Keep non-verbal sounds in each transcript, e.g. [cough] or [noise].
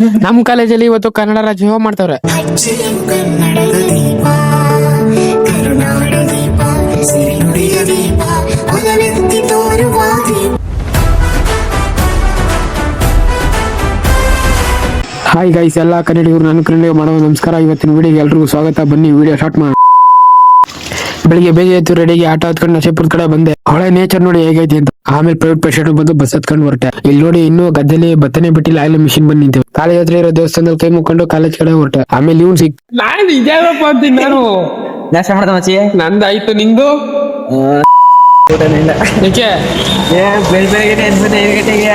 ನಮ್ ಕಾಲೇಜಲ್ಲಿ ಇವತ್ತು ಕನ್ನಡ ರಾಜ್ಯೋತ್ಸವ ಮಾಡ್ತಾವ್ರೆ. ಹಾಯ್ ಗೈಸ್ ಎಲ್ಲ ಕನ್ನಡಿಗರು ನಾನು ಕನ್ನಡಿಗ ಮಾಡೋ ನಮಸ್ಕಾರ. ಇವತ್ತಿನ ವಿಡಿಯೋಗೆ ಎಲ್ರಿಗೂ ಸ್ವಾಗತ. ಬನ್ನಿ ವಿಡಿಯೋ ಸ್ಟಾರ್ಟ್ ಮಾಡೋಣ ಬೆಳಿಗ್ಗೆ ಬೇಜ ಆಯ್ತು ರೆಡಿಗೆ ಆಟೋ ಹತ್ಕೊಂಡು ನಶೆಪುರದ ಕಡೆ ಬಂದೆ. ಹೊಳೆ ನೇಚರ್ ನೋಡಿ ಹೇಗೈತಿ ಅಂತ. ಆಮೇಲೆ ಪ್ರೈವೇಟ್ ಪೇಷಂಟ್ ಬಂದು ಬಸ್ ಹತ್ಕೊಂಡು ಹೊರಟೆ. ಇಲ್ಲಿ ನೋಡಿ ಇನ್ನೂ ಗದ್ದೆಲಿ ಬತ್ತನೆ ಬಿಟ್ಟಿಲ್ಲ ಆಯಿಲ್ ಮಿಷಿನ್ ಬಂದ್ ನಿಂತೀವಿ ಕಾಲೇಜ್ ಹತ್ರ ಇರೋ ದೇವಸ್ಥಾನದಲ್ಲಿ ಕೈ ಮುಕ್ಕೊಂಡು ಕಾಲೇಜ್ ಕಡೆ ಹೊರಟೆ. ಆಮೇಲೆ ಇವ್ನು ಸಿಕ್ ನಾನು ಇದ್ಯಾವಪ್ಪ ಅಂತೀನಿ ನಾನು? ನಾಷ್ಟ ಮಾಡ್ದ ಮಚ್ಚಿ ನಂದಾಯ್ತು ನಿಂದು? ಏ ಬೆಳ್ ಬೆಳಗ್ಗೆ ಎದ್ಬಿಟ್ಟು ಐದು ಗಂಟೆಗೆ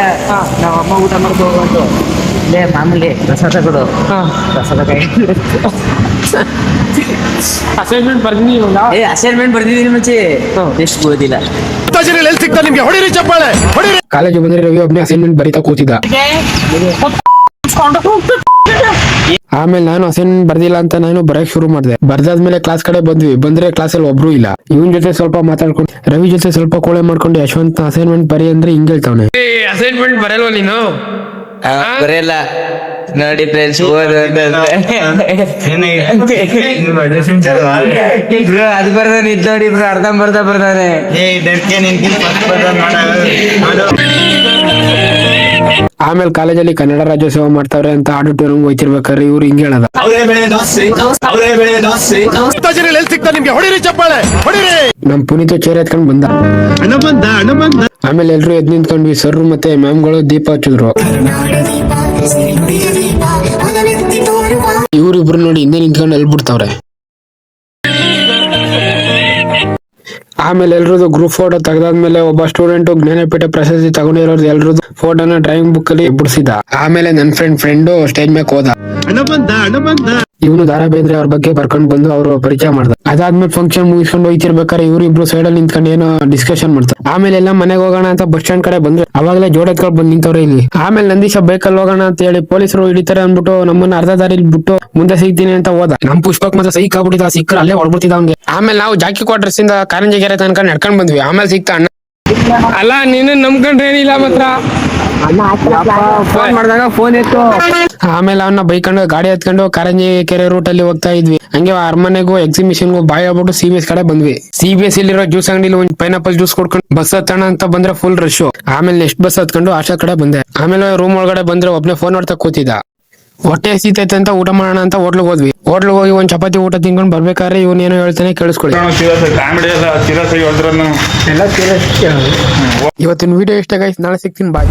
ನಮ್ಮ ಅಮ್ಮ ಊಟ ಮಾಡ್ಕೊಂಡು ಲೇ ಮಾಮೂಲಿ ಪ್ರಸಾದ ಕೊಡು. ಪ್ರಸಾದ ಕೈ ಅಸೈನ್ಮೆಂಟ್ ಬರ್ದಿನಿ ಇವಾಗ. ಏ ಅಸೈನ್ಮೆಂಟ್ ಬರ್ದಿದ್ದೀನಿ ಮುಂಚೆ. ಎಷ್ಟು ಓದಿಲ್ಲ. ಕಾಲೇಜ್ ಬಂದ್ರೆ ರವಿ ಒಬ್ಬನೇ ಅಸೈನ್ಮೆಂಟ್ ಬರಿತಾ ಕೂತಿದ್ದ. ಆಮೇಲೆ ನಾನು ಅಸೈನ್ಮೆಂಟ್ ಬರ್ದಿಲ್ಲ ಅಂತ ನಾನು ಬರಕ್ ಶುರು ಮಾಡಿದೆ. ಬರ್ದಾದ್ಮೇಲೆ ಕ್ಲಾಸ್ ಕಡೆ ಬಂದ್ವಿ. ಬಂದ್ರೆ ಕ್ಲಾಸ್ ಅಲ್ಲಿ ಒಬ್ರು ಇಲ್ಲ. ಇವನ್ ಜೊತೆ ಸ್ವಲ್ಪ ಮಾತಾಡ್ಕೊಂಡು ರವಿ ಜೊತೆ ಸ್ವಲ್ಪ ಕೋಳೆ ಮಾಡ್ಕೊಂಡು ಯಶವಂತ ಅಸೈನ್ಮೆಂಟ್ ಬರಿ ಅಂದ್ರೆ ಹಿಂಗ್ ಹೇಳ್ತಾವನೆ. ಅಸೈನ್ಮೆಂಟ್ ಬರಲ್ವಾ ನೀನು? ಬರೆಯಲ್ಲ. ನೋಡಿ ಫ್ರೆಂಡ್ಸ್ [laughs] ಅದು ಬರ್ದಾನೆ. ನಿಂತ ನೋಡಿ ಬ್ರೋ ಅರ್ಧ ಬರ್ದ ಬರ್ದಾನೆ ಆಮೇಲೆ ಕಾಲೇಜಲ್ಲಿ ಕನ್ನಡ ರಾಜ್ಯೋತ್ಸವ ಮಾಡ್ತಾವ್ರೆ ಅಂತ ಆಡಿಟೋರಿಯಂ ಹೋಯ್ತಿರ್ಬೇಕಾದ್ರೆ ಇವ್ರು ಹಿಂಗ್ ಹೇಳದ. ನಮ್ ಪುನೀತ್ ಚೇರ್ ಎತ್ಕೊಂಡ್ ಬಂದ. ಆಮೇಲೆ ಎಲ್ರು ಎದ್ ನಿಂತ್ಕೊಂಡ್ವಿ ಸರ್ ಮತ್ತೆ ಮ್ಯಾಮ್ಗಳು ದೀಪ ಹಚ್ಚಿದ್ರು. ಇವ್ರಿಬ್ರು ನೋಡಿ ಹಿಂದೆ ನಿಂತ್ಕೊಂಡು ಎಲ್ಬಿಡ್ತಾವ್ರೆ. ಆಮೇಲೆ ಎಲ್ರದ್ದು ಗ್ರೂಪ್ ಫೋಟೋ ತೆಗ್ದಾದ್ಮೇಲೆ ಒಬ್ಬ ಸ್ಟೂಡೆಂಟ್ ಜ್ಞಾನಪೀಠ ಪ್ರಶಸ್ತಿ ತಗೊಂಡಿರೋದು ಎಲ್ರದ್ದು ಫೋಟೋನ ಡ್ರಾಯಿಂಗ್ ಬುಕ್ ಅಲ್ಲಿ ಬಿಡಿಸಿದ. ಆಮೇಲೆ ನನ್ನ ಫ್ರೆಂಡ್ ಫ್ರೆಂಡು ಸ್ಟೇಜ್ ಮೇಲೆ ಹೋದ. ಇವನು ದಾರಾ ಬೇಂದ್ರೆ ಅವ್ರ ಬಗ್ಗೆ ಬರ್ಕೊಂಡ್ ಬಂದು ಅವ್ರು ಪರಿಚಯ ಮಾಡ್ದ ಅದಾದ್ಮೇಲೆ ಫಂಕ್ಷನ್ ಮುಗಿಸ್ಕೊಂಡು ಹೋಯ್ತಿರ್ಬೇಕಾದ್ರೆ ಇವ್ರು ಇಬ್ರು ಸೈಡ್ ಅಲ್ಲಿ ನಿಂತ್ಕೊಂಡು ಏನೋ ಡಿಸ್ಕಷನ್ ಮಾಡ್ತಾರೆ. ಆಮೇಲೆ ಎಲ್ಲ ಮನೆಗೆ ಹೋಗೋಣ ಅಂತ ಬಸ್ ಸ್ಟ್ಯಾಂಡ್ ಕಡೆ ಬಂದ್ರೆ. ಅವಾಗಲೇ ಜೋಡೆತ್ಕೊಂಡು ಬಂದ್ ನಿಂತವ್ರೆ ಇಲ್ಲಿ. ಆಮೇಲೆ ನಂದೀಶ ಬೈಕಲ್ಲಿ ಹೋಗೋಣ ಅಂತ ಹೇಳಿ ಪೊಲೀಸರು ಹಿಡಿತಾರೆ ಅಂದ್ಬಿಟ್ಟು ನಮ್ಮನ್ನ ಅರ್ಧ ದಾರಿಲಿ ಬಿಟ್ಟು ಮುಂದೆ ಸಿಗ್ತೀನಿ ಅಂತ ಹೋದ. ನಮ್ ಪುಷ್ಪಕ್ ಮತ್ತೆ ಸೈಕ್ ಆಗ್ಬಿಟ್ಟಿದ ಸಿಕ್ಕರ್ ಅಲ್ಲೇ ಅವ್ನಿಗೆ. ಆಮೇಲೆ ನಾವು ಜಾಕಿ ಕ್ವಾರ್ಟರ್ಸ್ ಇಂದ ಕಾರಂಜಿಗೆರೆ ತನಕ ನಡ್ಕೊಂಡ್ ಬಂದ್ವಿ. ಆಮೇಲೆ ಸಿಕ್ತ ಅಣ್ಣ. ಅಲ್ಲ ನೀನು ನಮ್ಕೊಂಡ್ರೇನಿಲ್ಲ ಮಾತ್ರ? ಫೋನ್ ಮಾಡಿದಾಗ ಫೋನ್ ಇತ್ತು ಆಮೇಲೆ ಅವನ್ನ ಬೈಕೊಂಡು ಗಾಡಿ ಹತ್ಕೊಂಡು ಕಾರಂಜಿ ಕೆರೆ ರೂಟ್ ಅಲ್ಲಿ ಹೋಗ್ತಾ ಇದ್ವಿ. ಹಂಗೆ ಅರಮನೆಗೂ ಎಕ್ಸಿಬಿಷನ್ಗೂ ಬಾಯ್ ಹೋಗ್ಬಿಟ್ಟು ಸಿ ಬಿ ಎಸ್ ಕಡೆ ಬಂದ್ವಿ. ಸಿ ಬಿ ಎಸ್ ಇಲ್ಲಿರೋ ಜ್ಯೂಸ್ ಅಂಗಡಿಲಿ ಒಂದು ಪೈನಾಪಲ್ ಜ್ಯೂಸ್ ಕೊಡ್ಕೊಂಡು ಬಸ್ ಹತ್ತೋಣ ಅಂತ ಬಂದ್ರೆ ಫುಲ್ ರಶ್ ಆಮೇಲೆ ನೆಕ್ಸ್ಟ್ ಬಸ್ ಹತ್ಕೊಂಡು ಆಶಾ ಕಡೆ ಬಂದೆ. ಆಮೇಲೆ ರೂಮ್ ಒಳಗಡೆ ಬಂದ್ರೆ ಒಬ್ನೇ ಫೋನ್ ನೋಡ್ತಾ ಕೂತಿದ್ದ. ಹೊಟ್ಟೆ ಹಸಿತೈತೆ ಅಂತ ಊಟ ಮಾಡೋಣ ಅಂತ ಹೋಟ್ಲಿಗೆ ಹೋದ್ವಿ. ಹೋಟ್ಲಿಗೆ ಹೋಗಿ ಒಂದ್ ಚಪಾತಿ ಊಟ ತಿನ್ಕೊಂಡು ಬರ್ಬೇಕಾದ್ರೆ ಇವನ್ ಏನೋ ಹೇಳ್ತಾನೆ ಕೇಳಿಸ್ಕೊಳ್ಳಿ. ಇವತ್ತಿನ ವಿಡಿಯೋ ಇಷ್ಟ ಗೈಸ್ ನಾಳೆ ಸಿಗ್ತೀನಿ ಬಾಯ್